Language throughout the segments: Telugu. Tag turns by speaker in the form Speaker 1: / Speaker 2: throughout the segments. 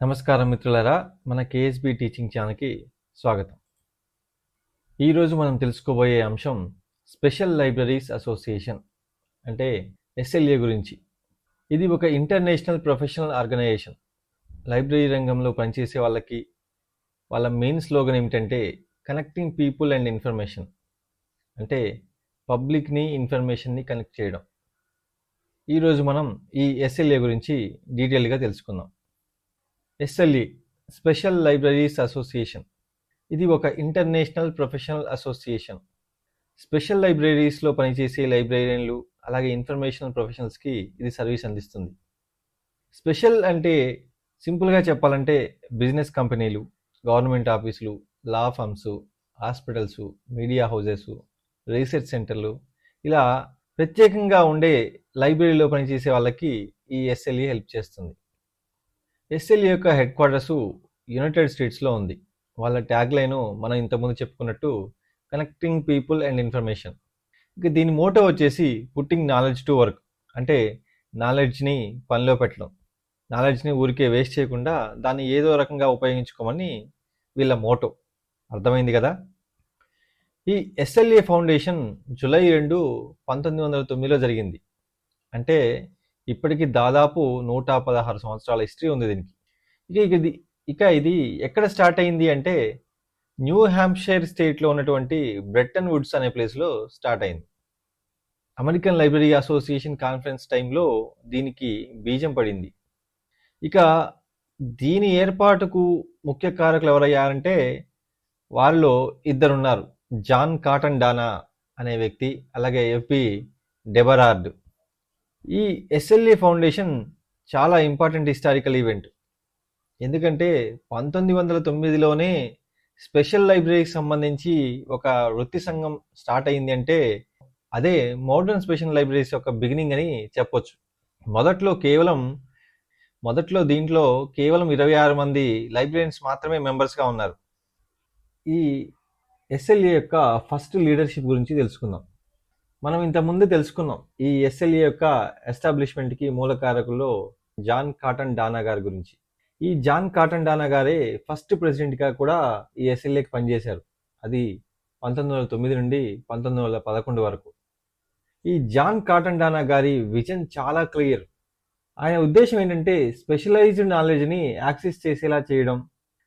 Speaker 1: నమస్కారం మిత్రులారా మన కేఎస్బి టీచింగ్ ఛానల్కి స్వాగతం. ఈరోజు మనం తెలుసుకోబోయే అంశం స్పెషల్ లైబ్రరీస్ అసోసియేషన్ అంటే ఎస్ఎల్ఏ గురించి. ఇది ఒక ఇంటర్నేషనల్ ప్రొఫెషనల్ ఆర్గనైజేషన్ లైబ్రరీ రంగంలో పనిచేసే వాళ్ళకి వాళ్ళ మెయిన్ స్లోగన్ ఏమిటంటే కనెక్టింగ్ పీపుల్ అండ్ ఇన్ఫర్మేషన్ అంటే పబ్లిక్ని ఇన్ఫర్మేషన్ని కనెక్ట్ చేయడం. ఈరోజు మనం ఈ ఎస్ఎల్ఏ గురించి డీటెయిల్గా తెలుసుకుందాం. ఎస్ఎల్ఈ స్పెషల్ లైబ్రరీస్ అసోసియేషన్ ఇది ఒక ఇంటర్నేషనల్ ప్రొఫెషనల్ అసోసియేషన్ స్పెషల్ లైబ్రరీస్లో పనిచేసే లైబ్రేరియన్లు అలాగే ఇన్ఫర్మేషనల్ ప్రొఫెషనల్స్కి ఇది సర్వీస్ అందిస్తుంది. స్పెషల్ అంటే సింపుల్గా చెప్పాలంటే బిజినెస్ కంపెనీలు గవర్నమెంట్ ఆఫీసులు law firms hospitals media houses research సెంటర్లు ఇలా ప్రత్యేకంగా ఉండే లైబ్రరీలో పనిచేసే వాళ్ళకి ఈ ఎస్ఎల్ఈ హెల్ప్ చేస్తుంది. ఎస్ఎల్ఏ యొక్క హెడ్ క్వార్టర్స్ యునైటెడ్ స్టేట్స్లో ఉంది. వాళ్ళ ట్యాగ్ లైన్ మనం ఇంతకుముందు చెప్పుకున్నట్టు కనెక్టింగ్ పీపుల్ అండ్ ఇన్ఫర్మేషన్. ఇక దీని మోటో వచ్చేసి పుట్టింగ్ నాలెడ్జ్ టు వర్క్. అంటే నాలెడ్జ్ని పనిలో పెట్టడం. నాలెడ్జ్ని ఊరికే వేస్ట్ చేయకుండా దాన్ని ఏదో రకంగా ఉపయోగించుకోమని వీళ్ళ మోటో. అర్థమైంది కదా? ఈ ఎస్ఎల్ఏ ఫౌండేషన్ జూలై రెండు పంతొమ్మిది వందల తొమ్మిదిలో జరిగింది. అంటే ఇప్పటికి దాదాపు నూట పదహారు సంవత్సరాల హిస్టరీ ఉంది దీనికి. ఇక ఇక ఇది ఇక ఇది ఎక్కడ స్టార్ట్ అయింది అంటే న్యూ హ్యాంప్షైర్ స్టేట్లో ఉన్నటువంటి బ్రెట్టన్ వుడ్స్ అనే ప్లేస్లో స్టార్ట్ అయింది. అమెరికన్ లైబ్రరీ అసోసియేషన్ కాన్ఫరెన్స్ టైంలో దీనికి బీజం పడింది. ఇక దీని ఏర్పాటుకు ముఖ్య కారకులు ఎవరయ్యారంటే వారిలో ఇద్దరున్నారు. జాన్ కాటన్ డానా అనే వ్యక్తి అలాగే ఎఫ్పి డెబరార్డ్. ఈ ఎస్ఎల్ఏ ఫౌండేషన్ చాలా ఇంపార్టెంట్ హిస్టారికల్ ఈవెంట్ ఎందుకంటే పంతొమ్మిది వందల తొమ్మిదిలోనే స్పెషల్ లైబ్రరీకి సంబంధించి ఒక వృత్తి సంఘం స్టార్ట్ అయింది అంటే అదే మోడర్న్ స్పెషల్ లైబ్రరీస్ యొక్క బిగినింగ్ అని చెప్పొచ్చు. మొదట్లో కేవలం మొదట్లో దీంట్లో కేవలం ఇరవై ఆరు మంది లైబ్రరీన్స్ మాత్రమే మెంబర్స్గా ఉన్నారు. ఈ ఎస్ఎల్ఏ యొక్క ఫస్ట్ లీడర్షిప్ గురించి తెలుసుకుందాం. మనం ఇంతకుముందు తెలుసుకున్నాం ఈ ఎస్ఎల్ఏ యొక్క ఎస్టాబ్లిష్మెంట్కి మూలకారకుల్లో జాన్ కాటన్ డానా గారి గురించి. ఈ జాన్ కాటన్ డానా గారే ఫస్ట్ ప్రెసిడెంట్గా కూడా ఈ ఎస్ఎల్ఏకి పనిచేశారు. అది పంతొమ్మిది వందల తొమ్మిది నుండి పంతొమ్మిది వందల పదకొండు వరకు. ఈ జాన్ కాటన్ డానా గారి విజన్ చాలా క్లియర్ ఆయన ఉద్దేశం ఏంటంటే స్పెషలైజ్డ్ నాలెడ్జ్ని యాక్సెస్ చేసేలా చేయడం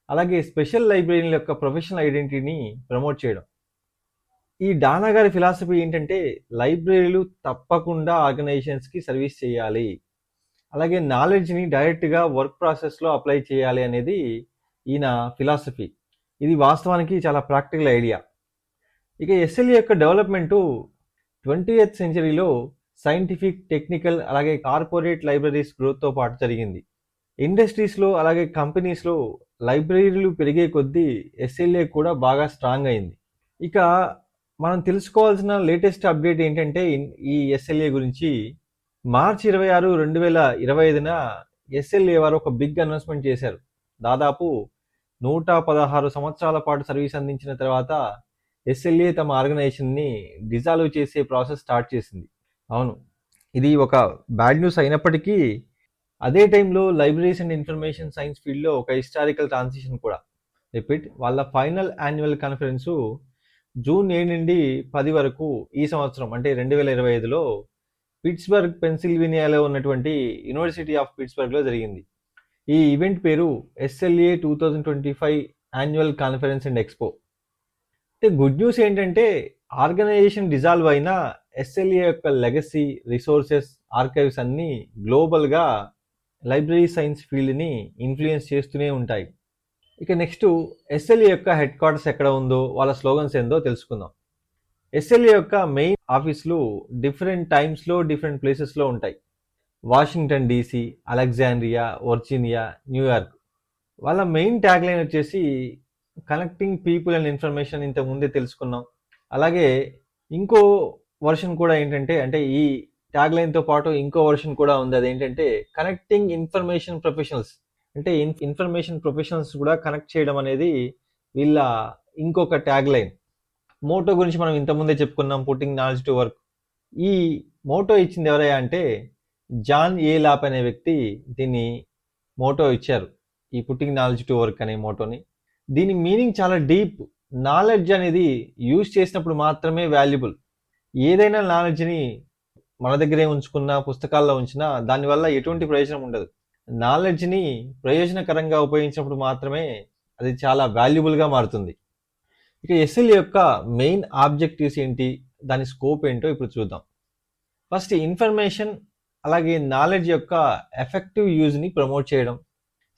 Speaker 1: అలాగే స్పెషల్ లైబ్రరీల యొక్క ప్రొఫెషనల్ ఐడెంటిటీని ప్రమోట్ చేయడం. ఈ డానా గారి ఫిలాసఫీ ఏంటంటే లైబ్రరీలు తప్పకుండా ఆర్గనైజేషన్స్కి సర్వీస్ చేయాలి. అలాగే నాలెడ్జ్ని డైరెక్ట్గా వర్క్ ప్రాసెస్లో అప్లై చేయాలి అనేది ఈయన ఫిలాసఫీ. ఇది వాస్తవానికి చాలా ప్రాక్టికల్ ఐడియా. ఇక ఎస్ఎల్ఈ యొక్క డెవలప్మెంటు ట్వంటీ ఎయిత్ సెంచరీలో సైంటిఫిక్ టెక్నికల్ అలాగే కార్పొరేట్ లైబ్రరీస్ గ్రోత్తో పాటు జరిగింది. ఇండస్ట్రీస్లో అలాగే కంపెనీస్లో లైబ్రరీలు పెరిగే కొద్దీ ఎస్ఎల్ఏ కూడా బాగా స్ట్రాంగ్ అయింది. ఇక మనం తెలుసుకోవాల్సిన లేటెస్ట్ అప్డేట్ ఏంటంటే ఈ ఎస్ఎల్ఏ గురించి మార్చి ఇరవై ఆరు రెండు వేల ఇరవై ఐదున ఎస్ఎల్ఏ వారు ఒక బిగ్ అనౌన్స్మెంట్ చేశారు. దాదాపు నూట పదహారు సంవత్సరాల పాటు సర్వీస్ అందించిన తర్వాత ఎస్ఎల్ఏ తమ ఆర్గనైజేషన్ని డిజాల్వ్ చేసే ప్రాసెస్ స్టార్ట్ చేసింది. అవును ఇది ఒక బ్యాడ్ న్యూస్ అయినప్పటికీ అదే టైంలో లైబ్రరీస్ అండ్ ఇన్ఫర్మేషన్ సైన్స్ ఫీల్డ్లో ఒక హిస్టారికల్ ట్రాన్సిషన్ కూడా. రిపీట్ వాళ్ళ ఫైనల్ యాన్యువల్ కాన్ఫరెన్సు జూన్ ఏడు నుండి పది వరకు ఈ సంవత్సరం అంటే రెండు వేల ఇరవై ఐదులో పిట్స్బర్గ్ పెన్సిల్వేనియాలో ఉన్నటువంటి యూనివర్సిటీ ఆఫ్ పిట్స్బర్గ్లో జరిగింది. ఈ ఈవెంట్ పేరు SLA two thousand twenty five annual conference and expo. అంటే గుడ్ న్యూస్ ఏంటంటే ఆర్గనైజేషన్ డిజాల్వ్ అయిన ఎస్ఎల్ఏ యొక్క లెగసీ రిసోర్సెస్ ఆర్కైవ్స్ అన్నీ గ్లోబల్గా లైబ్రరీ సైన్స్ ఫీల్డ్ని ఇన్ఫ్లుయెన్స్ చేస్తూనే ఉంటాయి. ఇక నెక్స్ట్ ఎస్ఎల్ఏ యొక్క హెడ్ క్వార్టర్స్ ఎక్కడ ఉందో వాళ్ళ స్లోగన్స్ ఏందో తెలుసుకుందాం. ఎస్ఎల్ఏ యొక్క మెయిన్ ఆఫీసులు డిఫరెంట్ టైమ్స్లో డిఫరెంట్ ప్లేసెస్లో ఉంటాయి. Washington DC Alexandria Virginia New York. వాళ్ళ మెయిన్ ట్యాగ్ లైన్ వచ్చేసి కనెక్టింగ్ పీపుల్ అండ్ ఇన్ఫర్మేషన్ ఇంతకు ముందే తెలుసుకున్నాం. అలాగే ఇంకో వర్షన్ కూడా ఏంటంటే అంటే ఈ ట్యాగ్ లైన్తో పాటు ఇంకో వర్షన్ కూడా ఉంది. అదేంటంటే కనెక్టింగ్ ఇన్ఫర్మేషన్ ప్రొఫెషనల్స్. అంటే ఇన్ఫర్మేషన్ ప్రొఫెషనల్స్ కూడా కనెక్ట్ చేయడం అనేది వీళ్ళ ఇంకొక ట్యాగ్ లైన్ మోటో గురించి మనం ఇంతకుముందే చెప్పుకున్నాం పుట్టింగ్ నాలెడ్జ్ టు వర్క్ ఈ మోటో ఇచ్చింది ఎవరయ్యా అంటే జాన్ ఏ లాప్ అనే వ్యక్తి దీన్ని మోటో ఇచ్చారు. ఈ పుట్టింగ్ నాలెడ్జ్ టు వర్క్ అనే మోటోని దీని మీనింగ్ చాలా డీప్ నాలెడ్జ్ అనేది యూజ్ చేసినప్పుడు మాత్రమే వాల్యుబుల్ ఏదైనా నాలెడ్జ్ని మన దగ్గరే ఉంచుకున్న పుస్తకాల్లో ఉంచినా దానివల్ల ఎటువంటి ప్రయోజనం ఉండదు. నాలెడ్జ్ని ప్రయోజనకరంగా ఉపయోగించినప్పుడు మాత్రమే అది చాలా వాల్యుబుల్గా మారుతుంది. ఇక ఎస్ఎల్ యొక్క మెయిన్ ఆబ్జెక్టివ్స్ ఏంటి? దాని స్కోప్ ఏంటో ఇప్పుడు చూద్దాం. ఫస్ట్ ఇన్ఫర్మేషన్ అలాగే నాలెడ్జ్ యొక్క ఎఫెక్టివ్ యూజ్ని ప్రమోట్ చేయడం.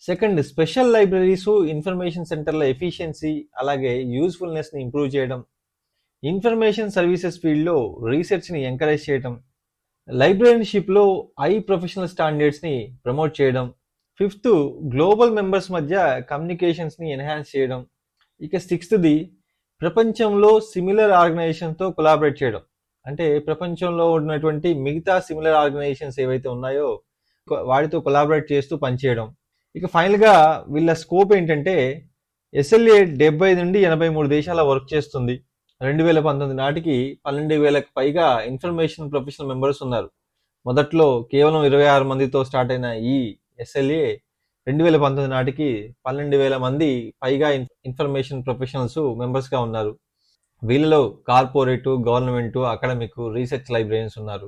Speaker 1: సెకండ్ స్పెషల్ లైబ్రరీస్ ఇన్ఫర్మేషన్ సెంటర్ల ఎఫిషియన్సీ అలాగే యూస్ఫుల్నెస్ని ఇంప్రూవ్ చేయడం. ఇన్ఫర్మేషన్ సర్వీసెస్ ఫీల్డ్లో రీసెర్చ్ని ఎంకరేజ్ చేయడం లైబ్రరీషిప్లో ఐ ప్రొఫెషనల్ స్టాండర్డ్స్ని ప్రమోట్ చేయడం ఫిఫ్త్ గ్లోబల్ మెంబర్స్ మధ్య కమ్యూనికేషన్స్ని ఎన్హాన్స్ చేయడం ఇక సిక్స్త్ది ప్రపంచంలో సిమిలర్ ఆర్గనైజేషన్తో కొలాబరేట్ చేయడం. అంటే ప్రపంచంలో ఉన్నటువంటి మిగతా సిమిలర్ ఆర్గనైజేషన్స్ ఏవైతే ఉన్నాయో వాటితో కొలాబరేట్ చేస్తూ పనిచేయడం. ఇక ఫైనల్గా వీళ్ళ స్కోప్ ఏంటంటే ఎస్ఎల్ఏ డెబ్బై నుండి ఎనభై మూడు దేశాల వర్క్ చేస్తుంది. రెండు వేల పంతొమ్మిది నాటికి పన్నెండు వేలకు పైగా ఇన్ఫర్మేషన్ ప్రొఫెషనల్ మెంబర్స్ ఉన్నారు. మొదట్లో కేవలం ఇరవై ఆరు మందితో స్టార్ట్ అయిన ఈ ఎస్ఎల్ఏ రెండు వేల పంతొమ్మిది నాటికి పన్నెండు వేల మంది పైగా ఇన్ఫర్మేషన్ ప్రొఫెషనల్స్ మెంబర్స్గా ఉన్నారు. వీళ్ళలో corporate government academic research librarians ఉన్నారు.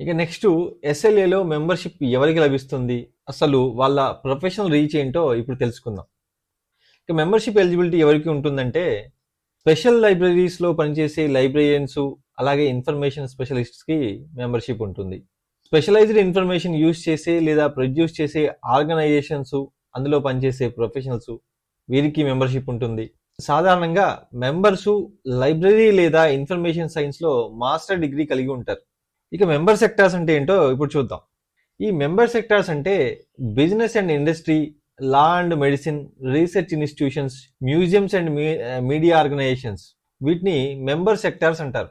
Speaker 1: ఇక నెక్స్ట్ ఎస్ఎల్ఏలో మెంబర్షిప్ ఎవరికి లభిస్తుంది? అసలు వాళ్ళ ప్రొఫెషనల్ రీచ్ ఏంటో ఇప్పుడు తెలుసుకుందాం. ఇక మెంబర్షిప్ ఎలిజిబిలిటీ ఎవరికి ఉంటుందంటే స్పెషల్ లైబ్రరీస్లో పనిచేసే లైబ్రరియన్స్ అలాగే ఇన్ఫర్మేషన్ స్పెషలిస్ట్స్కి మెంబర్షిప్ ఉంటుంది. స్పెషలైజ్డ్ ఇన్ఫర్మేషన్ యూజ్ చేసే లేదా ప్రొడ్యూస్ చేసే ఆర్గనైజేషన్స్ అందులో పనిచేసే ప్రొఫెషనల్స్ వీరికి మెంబర్షిప్ ఉంటుంది. సాధారణంగా మెంబర్స్ లైబ్రరీ లేదా ఇన్ఫర్మేషన్ సైన్స్లో మాస్టర్ డిగ్రీ కలిగి ఉంటారు. ఇక మెంబర్ సెక్టార్స్ అంటే ఏంటో ఇప్పుడు చూద్దాం. ఈ మెంబర్ సెక్టార్స్ అంటే business and industry law and medicine research institutions museums and media organisations. వీటిని మెంబర్ సెక్టార్స్ అంటారు.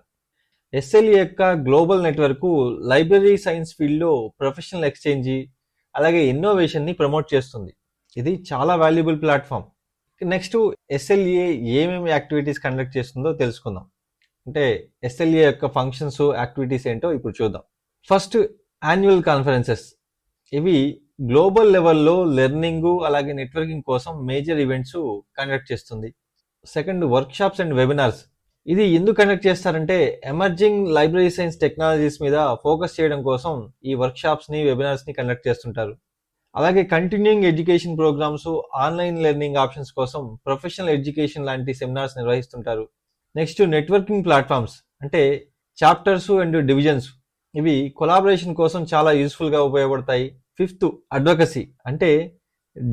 Speaker 1: ఎస్ఎల్ఈ యొక్క గ్లోబల్ నెట్వర్క్ లైబ్రరీ సైన్స్ ఫీల్డ్లో ప్రొఫెషనల్ ఎక్స్చేంజి అలాగే ఇన్నోవేషన్ని ప్రమోట్ చేస్తుంది. ఇది చాలా వాల్యుబుల్ ప్లాట్ఫామ్. నెక్స్ట్ ఎస్ఎల్ఏ ఏమేమి యాక్టివిటీస్ కండక్ట్ చేస్తుందో తెలుసుకుందాం. అంటే ఎస్ఎల్ఏ యొక్క ఫంక్షన్స్ యాక్టివిటీస్ ఏంటో ఇప్పుడు చూద్దాం. First annual conferences. ఇవి గ్లోబల్ లెవెల్లో లెర్నింగ్ అలాగే నెట్వర్కింగ్ కోసం మేజర్ ఈవెంట్స్ కండక్ట్ చేస్తుంది. Second workshops and webinars. ఇది ఎందుకు కండక్ట్ చేస్తారంటే ఎమర్జింగ్ లైబ్రరీ సైన్స్ టెక్నాలజీస్ మీద ఫోకస్ చేయడం కోసం ఈ వర్క్షాప్స్ని వెబినార్స్ని కండక్ట్ చేస్తుంటారు. అలాగే continuing education programs online learning options కోసం ప్రొఫెషనల్ ఎడ్యుకేషన్ లాంటి సెమినార్స్ నిర్వహిస్తుంటారు. Next networking platforms. అంటే చాప్టర్స్ అండ్ డివిజన్స్. ఇవి కొలాబరేషన్ కోసం చాలా యూస్ఫుల్గా ఉపయోగపడతాయి. Fifth advocacy. అంటే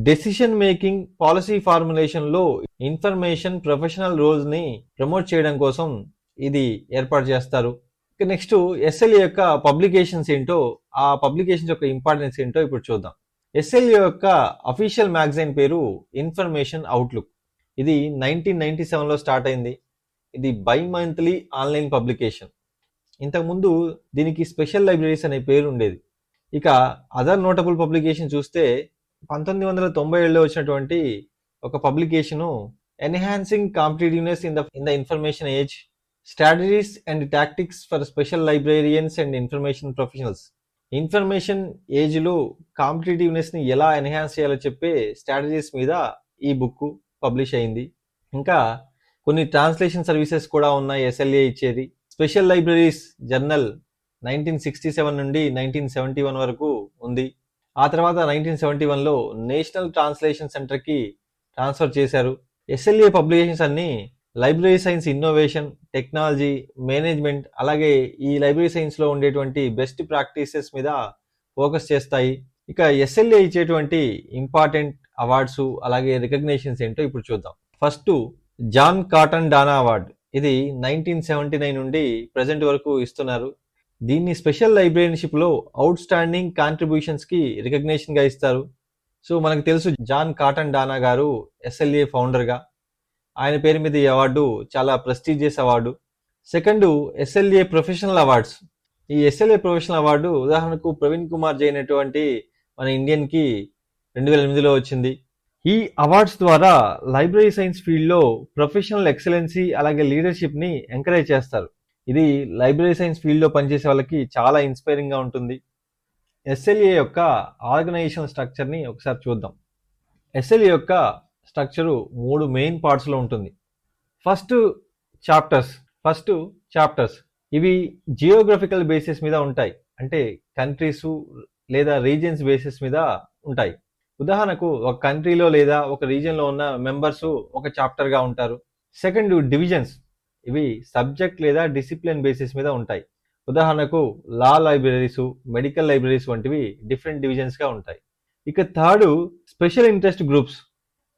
Speaker 1: డెసిషన్ మేకింగ్ పాలసీ ఫార్ములేషన్లో ఇన్ఫర్మేషన్ ప్రొఫెషనల్ రోల్స్ని ప్రమోట్ చేయడం కోసం ఇది ఏర్పాటు చేస్తారు. నెక్స్ట్ ఎస్ఎల్ఏ యొక్క పబ్లికేషన్స్ ఏంటో ఆ పబ్లికేషన్స్ యొక్క ఇంపార్టెన్స్ ఏంటో ఇప్పుడు చూద్దాం. ఎస్ఎల్ఏ యొక్క అఫీషియల్ మ్యాగజైన్ పేరు ఇన్ఫర్మేషన్ అవుట్లుక్. ఇది నైన్టీన్ నైన్టీ సెవెన్లో స్టార్ట్ అయింది. ఇది బై మంత్లీ ఆన్లైన్ పబ్లికేషన్. ఇంతకుముందు దీనికి స్పెషల్ లైబ్రరీస్ అనే పేరు ఉండేది. ఇక అదర్ నోటబుల్ పబ్లికేషన్ చూస్తే పంతొమ్మిది వందల తొంభై ఏడులో వచ్చినటువంటి ఒక publication enhancing competitiveness in the in the information age strategies and tactics for special librarians and information professionals information ఏజ్లో కాంపిటేటివ్నెస్ని ఎలా ఎన్హాన్స్ చేయాలో చెప్పే స్ట్రాటజీస్ మీద ఈ బుక్ పబ్లిష్ అయింది. ఇంకా కొన్ని ట్రాన్స్లేషన్ సర్వీసెస్ కూడా ఉన్నాయి ఎస్ఎల్ఏ ఇచ్చేది. Special libraries journal nineteen sixty seven నుండి నైన్టీన్ సెవెంటీ వన్ వరకు ఉంది. ఆ తర్వాత నైన్టీన్ సెవెంటీ వన్లో నేషనల్ ట్రాన్స్లేషన్ సెంటర్కి ట్రాన్స్ఫర్ చేశారు. ఎస్ఎల్ఏ పబ్లికేషన్స్ అన్ని library science innovation technology management అలాగే ఈ లైబ్రరీ సైన్స్లో ఉండేటువంటి బెస్ట్ ప్రాక్టీసెస్ మీద ఫోకస్ చేస్తాయి. ఇక ఎస్ఎల్ఏ ఇచ్చేటువంటి ఇంపార్టెంట్ అవార్డ్స్ అలాగే రికగ్నేషన్స్ ఏంటో ఇప్పుడు చూద్దాం. First John Cotton Dana award. ఇది నైన్టీన్ సెవెంటీ నైన్ నుండి ప్రజెంట్ వరకు ఇస్తున్నారు. దీన్ని స్పెషల్ లైబ్రరీషిప్లో అవుట్ స్టాండింగ్ కాంట్రిబ్యూషన్స్కి రికగ్నేషన్గా ఇస్తారు. సో మనకు తెలుసు జాన్ కాటన్ డానా గారు ఎస్ఎల్ఏ ఫౌండర్గా. ఆయన పేరు మీద ఈ అవార్డు చాలా prestigious award. Second SLA professional awards. ఈ ఎస్ఎల్ఏ ప్రొఫెషనల్ అవార్డు ఉదాహరణకు ప్రవీణ్ కుమార్ జైన్ అటువంటి మన ఇండియన్కి రెండు వేల ఎనిమిదిలో వచ్చింది. ఈ అవార్డ్స్ ద్వారా లైబ్రరీ సైన్స్ ఫీల్డ్లో ప్రొఫెషనల్ ఎక్సలెన్సీ అలాగే లీడర్షిప్ని ఎంకరేజ్ చేస్తారు. ఇది లైబ్రరీ సైన్స్ ఫీల్డ్లో పనిచేసే వాళ్ళకి చాలా ఇన్స్పైరింగ్గా ఉంటుంది. ఎస్ఎల్ఏ యొక్క ఆర్గనైజేషన్ స్ట్రక్చర్ని ఒకసారి చూద్దాం. ఎస్ఎల్ఏ యొక్క స్ట్రక్చరు మూడు మెయిన్ పార్ట్స్లో ఉంటుంది. ఫస్ట్ చాప్టర్స్ ఫస్ట్ చాప్టర్స్ ఇవి జియోగ్రఫికల్ బేసిస్ మీద ఉంటాయి. అంటే కంట్రీస్ లేదా రీజన్స్ బేసిస్ మీద ఉంటాయి. ఉదాహరణకు ఒక కంట్రీలో లేదా ఒక రీజన్లో ఉన్న మెంబర్స్ ఒక చాప్టర్గా ఉంటారు. సెకండ్ డివిజన్స్ ఇవి సబ్జెక్ట్ లేదా డిసిప్లిన్ బేసిస్ మీద ఉంటాయి. ఉదాహరణకు లా లైబ్రరీస్ మెడికల్ లైబ్రరీస్ వంటివి డిఫరెంట్ డివిజన్స్గా ఉంటాయి. ఇక థర్డ్ స్పెషల్ ఇంట్రెస్ట్ గ్రూప్స్.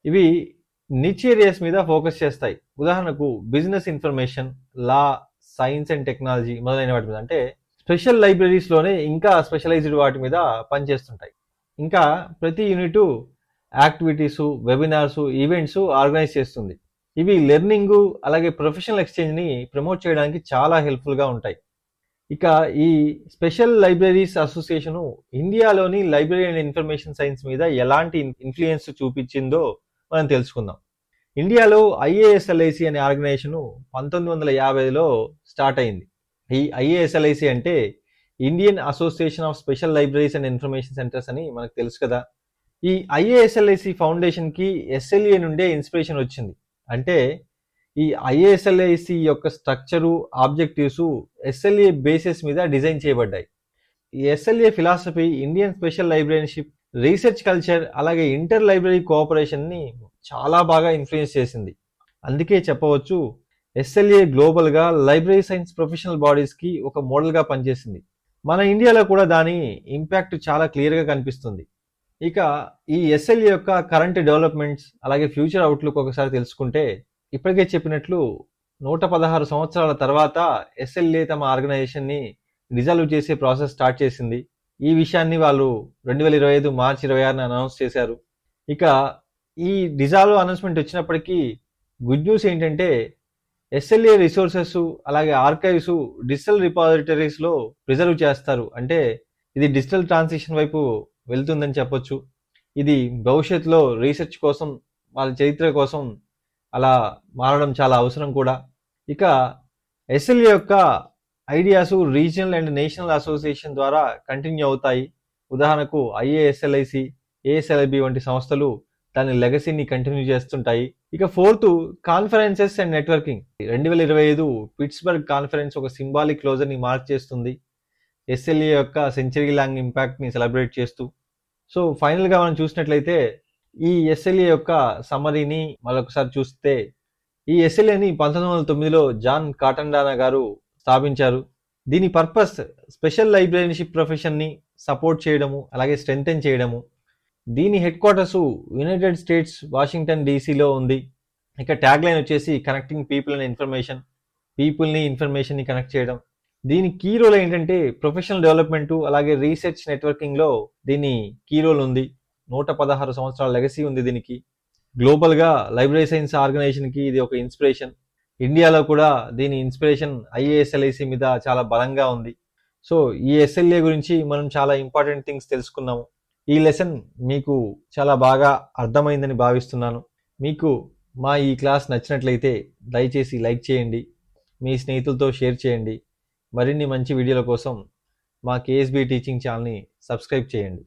Speaker 1: ఇవి నిచ్ ఏరియాస్ మీద ఫోకస్ చేస్తాయి. ఉదాహరణకు business information law science and technology మొదలైన వాటి మీద. అంటే స్పెషల్ లైబ్రరీస్లోనే ఇంకా స్పెషలైజ్డ్ వాటి మీద పనిచేస్తుంటాయి. ఇంకా ప్రతి unit activities webinars events organize చేస్తుంది. ఇవి లెర్నింగ్ అలాగే ప్రొఫెషనల్ ఎక్స్చేంజ్ని ప్రమోట్ చేయడానికి చాలా హెల్ప్ఫుల్గా ఉంటాయి. ఇక ఈ స్పెషల్ లైబ్రరీస్ అసోసియేషను ఇండియాలోని లైబ్రరీ అండ్ ఇన్ఫర్మేషన్ సైన్స్ మీద ఎలాంటి ఇన్ఫ్లుయెన్స్ చూపించిందో మనం తెలుసుకుందాం. ఇండియాలో ఐఏఎస్ఎల్ఐసి అనే ఆర్గనైజేషను పంతొమ్మిది వందల యాభైలో స్టార్ట్ అయింది. ఈ ఐఏఎస్ఎల్ఐసి అంటే Indian association of special libraries and information centres అని మనకు తెలుసు కదా. ఈ ఐఏఎస్ఎల్ఐసి ఫౌండేషన్కి ఎస్ఎల్ఏ నుండే ఇన్స్పిరేషన్ వచ్చింది. అంటే ఈ ఐఏఎస్ఎల్ఐసి యొక్క స్ట్రక్చరు ఆబ్జెక్టివ్స్ ఎస్ఎల్ఏ బేసిస్ మీద డిజైన్ చేయబడ్డాయి. ఈ SLA philosophy Indian special librarianship research culture అలాగే ఇంటర్ లైబ్రరీ కోఆపరేషన్ని చాలా బాగా ఇన్ఫ్లుయెన్స్ చేసింది. అందుకే చెప్పవచ్చు ఎస్ఎల్ఏ గ్లోబల్గా లైబ్రరీ సైన్స్ ప్రొఫెషనల్ బాడీస్కి ఒక మోడల్గా పనిచేసింది. మన ఇండియాలో కూడా దాని ఇంపాక్ట్ చాలా క్లియర్గా కనిపిస్తుంది. ఇక ఈ ఎస్ఎల్ఏ యొక్క కరెంట్ డెవలప్మెంట్స్ అలాగే ఫ్యూచర్ అవుట్లుక్ ఒకసారి తెలుసుకుంటే ఇప్పటికే చెప్పినట్లు నూట పదహారు సంవత్సరాల తర్వాత ఎస్ఎల్ఏ తమ ఆర్గనైజేషన్ని డిజాల్వ్ చేసే ప్రాసెస్ స్టార్ట్ చేసింది. ఈ విషయాన్ని వాళ్ళు రెండు వేల ఇరవై ఐదు మార్చి ఇరవై ఆరున అనౌన్స్ చేశారు. ఇక ఈ డిజాల్వ్ అనౌన్స్మెంట్ వచ్చినప్పటికీ గుడ్ న్యూస్ ఏంటంటే ఎస్ఎల్ఏ రిసోర్సెస్ అలాగే ఆర్కైవ్స్ డిజిటల్ రిపాజిటరీస్లో ప్రిజర్వ్ చేస్తారు. అంటే ఇది డిజిటల్ ట్రాన్సిషన్ వైపు వెళ్తుందని చెప్పొచ్చు. ఇది భవిష్యత్తులో రీసెర్చ్ కోసం వాళ్ళ చరిత్ర కోసం అలా మారడం చాలా అవసరం కూడా. ఇక ఎస్ఎల్ఏ యొక్క ideas regional and national association ద్వారా కంటిన్యూ అవుతాయి. ఉదాహరణకు ఐఏఎస్ఎల్ఐసి ఏఎస్ఎల్ఐబి వంటి సంస్థలు దాని లెగసీని కంటిన్యూ చేస్తుంటాయి. ఇక ఫోర్త్ కాన్ఫరెన్సెస్ అండ్ నెట్వర్కింగ్ రెండు వేల ఇరవై ఐదు పిట్స్బర్గ్ కాన్ఫరెన్స్ ఒక సింబాలిక్ క్లోజర్ని మార్క్ చేస్తుంది. ఎస్ఎల్ఏ యొక్క సెంచరీ లాంగ్ ఇంపాక్ట్ని సెలబ్రేట్ చేస్తూ సో ఫైనల్గా మనం చూసినట్లయితే ఈ ఎస్ఎల్ఏ యొక్క సమరీని మరొకసారి చూస్తే ఈ ఎస్ఎల్ఏని పంతొమ్మిది వందల తొమ్మిదిలో జాన్ కాటండానా గారు స్థాపించారు. దీని పర్పస్ స్పెషల్ లైబ్రరీషిప్ ప్రొఫెషన్ని సపోర్ట్ చేయడము అలాగే స్ట్రెంగ్తెన్ చేయడము. దీని head quarters United States Washington డీసీలో ఉంది. ఇక ట్యాగ్ లైన్ వచ్చేసి కనెక్టింగ్ పీపుల్ అండ్ ఇన్ఫర్మేషన్ పీపుల్ని ఇన్ఫర్మేషన్ని కనెక్ట్ చేయడం. దీని కీ రోల్ ఏంటంటే ప్రొఫెషనల్ డెవలప్మెంట్ అలాగే రీసెర్చ్ నెట్వర్కింగ్లో దీని కీ రోల్ ఉంది. నూట పదహారు సంవత్సరాల లెగసీ ఉంది దీనికి. గ్లోబల్గా లైబ్రరీ సైన్స్ ఆర్గనైజేషన్కి ఇది ఒక ఇన్స్పిరేషన్. ఇండియాలో కూడా దీని ఇన్స్పిరేషన్ ఐఏఎస్ఎల్ఐసి మీద చాలా బలంగా ఉంది. సో ఈ ఎస్ఎల్ఏ గురించి మనం చాలా ఇంపార్టెంట్ థింగ్స్ తెలుసుకున్నాము. ఈ లెసన్ మీకు చాలా బాగా అర్థమైందని భావిస్తున్నాను. మీకు మా ఈ క్లాస్ నచ్చినట్లయితే దయచేసి లైక్ చేయండి. మీ స్నేహితులతో షేర్ చేయండి. మరిన్ని మంచి వీడియోల కోసం మా కేఎస్బి టీచింగ్ ఛానల్ని సబ్స్క్రైబ్ చేయండి.